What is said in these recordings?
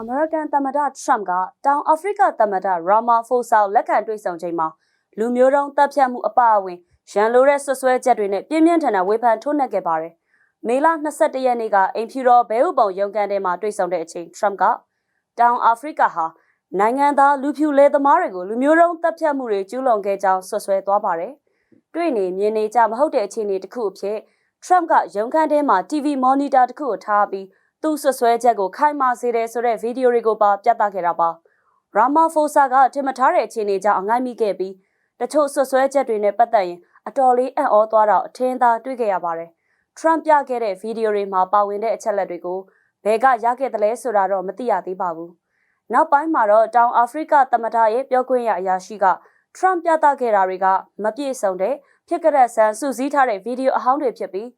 အမေရိကန်သမ္မတထရမ့်ကတောင်အာဖရိကသမ္မတရာမာဖိုဆာကိုလက်ခံတွေ့ဆုံချိန်မှာလူမျိုးတုံးတပ်ဖြတ်မှုအပအဝင်ရန်လိုတဲ့ဆွဆွဲချက်တွေနဲ့ပြင်းပြင်းထန်ထန်ဝေဖန်ထိုးနှက်ခဲ့ပါတယ်။မေလ22ရက်နေ့ကအိမ်ဖြူတော်ဘဲဥပုံရုံးကန်ထဲမှာတွေ့ဆုံတဲ့အချိန်ထရမ့်ကတောင်အာဖရိကဟာနိုင်ငံသားလူဖြူလေသမားတွေကိုလူမျိုးတုံးတပ်ဖြတ်မှုတွေကျူးလွန်ခဲ့ကြောင်းဆွဆွဲသွားပါတယ်။တွေ့နေမြင်နေကြမဟုတ်တဲ့အခြေအနေတစ်ခုအဖြစ်ထရမ့်ကရုံးခန်းထဲမှာ TV monitor တစ်ခုကိုထားပြီး သူ့ဆွဆွဲချက်ကိုခိုင်မာစေတယ်ဆိုတဲ့ဗီဒီယိုတွေကိုပါပြသခဲ့တာပါ။ရာမာဖိုဆာကထင်မထားတဲ့အခြေအနေကြောင့်အငိုက်မိခဲ့ပြီးတချို့ဆွဆွဲချက်တွေနဲ့ပတ်သက်ရင်အတော်လေးအံ့ဩသွားတော့အထင်သာတွေ့ခဲ့ရပါတယ်။ Trump ပြခဲ့တဲ့ဗီဒီယိုတွေမှာပါဝင်တဲ့အချက်လက်တွေကိုဘယ်ကရခဲ့တယ်လဲဆိုတာတော့မသိရသေးပါဘူး။နောက်ပိုင်းမှာတော့တောင်အာဖရိကသမ္မတရဲ့ပြောခွင့်ရအရာရှိက Trump ပြသခဲ့တာတွေကမပြည့်စုံတဲ့ဖြစ်ကြတဲ့ဆန်စုစည်းထားတဲ့ဗီဒီယိုအဟောင်းတွေဖြစ်ပြီး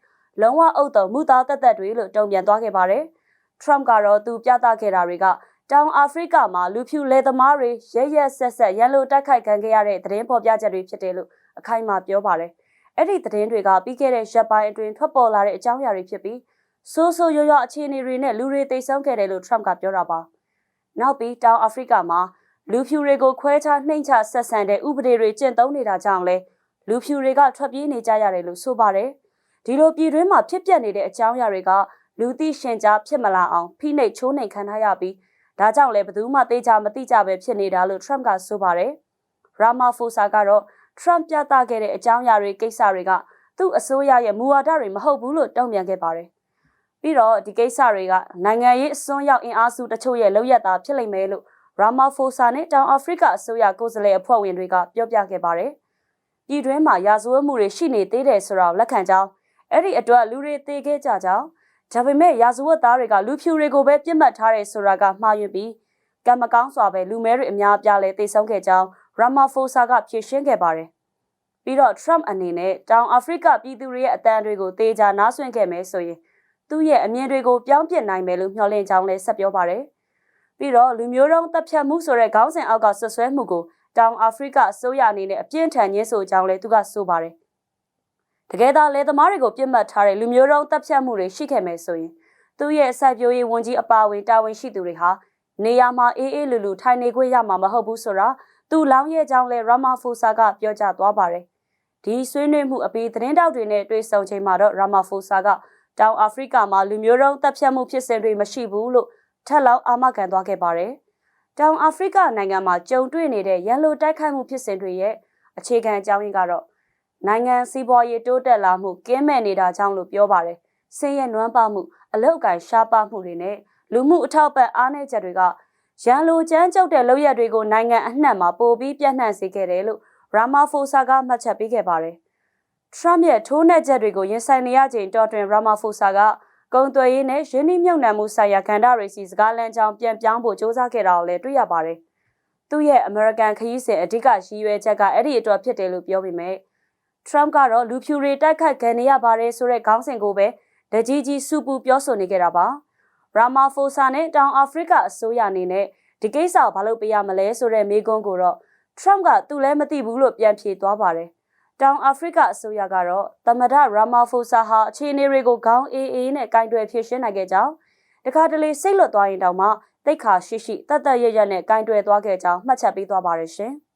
လုံးဝအုပ်တုံမှုသားတက်တက်တွေလို့တုံ့ပြန်သွားခဲ့ပါတယ်။ Trump ကတော့သူပြသခဲ့တာတွေကတောင်အာဖရိကမှာလူဖြူလေသမားတွေရဲရဲဆက်ဆက်ရန်လိုတိုက်ခိုက်ခံခဲ့ရတဲ့သတင်းပေါ်ပြချက်တွေဖြစ်တယ်လို့အခိုင်အမာပြောပါတယ်။အဲ့ဒီသတင်းတွေကပြီးခဲ့တဲ့ရက်ပိုင်းအတွင်းထွက်ပေါ်လာတဲ့အကြောင်းအရာတွေဖြစ်ပြီးဆိုးဆိုးရွားရွားအခြေအနေတွေနဲ့လူတွေတိတ်ဆုံးခဲ့တယ်လို့ Trump ကပြောတာပါ။နောက်ပြီးတောင်အာဖရိကမှာလူဖြူတွေကိုခွဲခြားနှိမ့်ချဆက်ဆံတဲ့ဥပဒေတွေကျင့်သုံးနေတာကြောင့်လဲလူဖြူတွေကထွက်ပြေးနေကြရတယ်လို့ဆိုပါတယ်။ ဒီလိုပြည်တွင်းမှာဖြစ်ပျက်နေတဲ့အကြောင်းအရာတွေကလူသိရှင်ကြားဖြစ်မလာအောင်ဖိနှိပ်ချိုးနှိမ်ခံထားရပြီးဒါကြောင့်လည်းဘယ်သူမှသိကြမသိကြပဲဖြစ်နေတာလို့ Trump ကဆိုပါတယ်။ Ramaphosa ကတော့ Trump ပြသခဲ့တဲ့အကြောင်းအရာတွေကိစ္စတွေကသူ့အစိုးရရဲ့မူဝါဒတွေမဟုတ်ဘူးလို့တုံ့ပြန်ခဲ့ပါတယ်။ပြီးတော့ဒီကိစ္စတွေကနိုင်ငံရေးအစွန်းရောက်အင်အားစုတချို့ရဲ့လောက်ရတာဖြစ်လိမ့်မယ်လို့ Ramaphosa နဲ့တောင်အာဖရိကအစိုးရကိုယ်စားလှယ်အဖွဲ့ဝင်တွေကပြောပြခဲ့ပါတယ်။ပြည်တွင်းမှာရာဇဝတ်မှုတွေရှိနေသေးတယ်ဆိုတာကိုလက်ခံကြောင်း အဲ့ဒီအတွက်လူတွေသေခဲ့ကြကြောင်းဒါပေမဲ့ရာဇဝတ်သားတွေကလူဖြူတွေကိုပဲပြစ်မှတ်ထားတယ်ဆိုတာကမှားယွင်းပြီးကံမကောင်းစွာပဲလူမဲတွေအများအပြားလဲသိဆုံးခဲ့ကြောင်း Ramaphosa ကဖြေရှင်းခဲ့ပါတယ်။ပြီးတော့ Trump အနေနဲ့တောင်အာဖရိကပြည်သူတွေရဲ့အတန်းတွေကိုတေချာနားဆွင့်ခဲ့မယ်ဆိုရင်သူ့ရဲ့အမြင်တွေကိုပြောင်းပြနိုင်မယ်လို့မျှော်လင့်ကြောင်းလည်းဆက်ပြောပါတယ်။ပြီးတော့လူမျိုးတုံးတပ်ဖြတ်မှုဆိုတဲ့ခေါင်းစဉ်အောက်ကဆွဆွဲမှုကိုတောင်အာဖရိကအစိုးရအနေနဲ့အပြင်းထန်ညှင်းဆိုကြောင်းလည်းသူကဆိုပါတယ် တကယ်သာလယ်သမားတွေကိုပြစ်မှတ်ထားတဲ့လူမျိုးတုံးတပ်ဖြတ်မှုတွေရှိခဲ့မယ်ဆိုရင်သူ့ရဲ့စိုက်ပျိုးရေးဝန်ကြီးအပါအဝင်တာဝန်ရှိသူတွေဟာနေရာမှာအေးအေးလူလူထိုင်နေခွင့်ရမှာမဟုတ်ဘူးဆိုတာသူလောင်းရဲ့ကြောင်းလဲရာမာဖိုဆာကပြောကြားသွားပါတယ်ဒီဆွေးနွေးမှုအပြီးသတင်းတောက်တွေနဲ့တွေ့ဆုံချိန်မှာတော့ရာမာဖိုဆာကတောင်အာဖရိကမှာလူမျိုးတုံးတပ်ဖြတ်မှုဖြစ်စဉ်တွေမရှိဘူးလို့ထက်လောင်းအာမခံသွားခဲ့ပါတယ်တောင်အာဖရိကနိုင်ငံမှာကြုံတွေ့နေတဲ့ရန်လိုတိုက်ခိုက်မှုဖြစ်စဉ်တွေရဲ့အခြေခံအကြောင်းရင်းကတော့ နိုင်ငံစီးပွားရေးတိုးတက်လာမှုကင်းမဲ့နေတာကြောင့်လို့ပြောပါတယ်။ဆင်းရဲနွမ်းပါမှုအလောက်ကန်ရှားပါမှုတွေနဲ့လူမှုအထောက်ပံ့အားနည်းချက်တွေကရန်လိုကြမ်းကြုတ်တဲ့လုပ်ရက်တွေကိုနိုင်ငံအနှံ့မှာပိုပြီးပြန့်နှံ့စေခဲ့တယ်လို့ရာမာဖိုဆာကမှတ်ချက်ပေးခဲ့ပါတယ်။ Trump ရဲ့ထိုးနှက်ချက်တွေကိုရင်ဆိုင်နေရချိန်တော်တွင်ရာမာဖိုဆာကကုန်သွယ်ရေးနဲ့ရင်းနှီးမြှုပ်နှံမှုဆိုင်ရာကဏ္ဍတွေစီစကားလမ်းကြောင်းပြန်ပြောင်းဖို့စ조사ခဲ့တာကိုလည်းတွေ့ရပါတယ်။သူ့ရဲ့ American ခရီးစဉ်အဓိကရည်ရွယ်ချက်ကအဲ့ဒီအတွက်ဖြစ်တယ်လို့ပြောပေမဲ့ Trump ကတော့လူဖြူတွေတိုက်ခိုက်ခံနေရပါတယ်ဆိုတဲ့ခေါင်းစဉ်ကိုပဲတကြီးကြီးစူပူပြောဆိုနေကြတာပါ။ Ramaphosa နဲ့တောင်အာဖရိကအစိုးရအနေနဲ့ဒီကိစ္စကိုဘာလို့ပြရမလဲဆိုတဲ့မေးခွန်းကိုတော့ Trump ကသူလည်းမသိဘူးလို့ပြန်ဖြေသွားပါတယ်။တောင်အာဖရိကအစိုးရကတော့သမ္မတ Ramaphosa ဟာအခြေအနေတွေကိုခေါင်းအေးအေးနဲ့ကင်တွယ်ဖြေရှင်းနိုင်ခဲ့ကြောင်းတခါတလေစိတ်လွတ်သွားရင်တောင်မှတိတ်ခါရှိရှိတတ်တရရနဲ့ကင်တွယ်သွားခဲ့ကြောင်းမှတ်ချက်ပေးသွားပါတယ်ရှင်။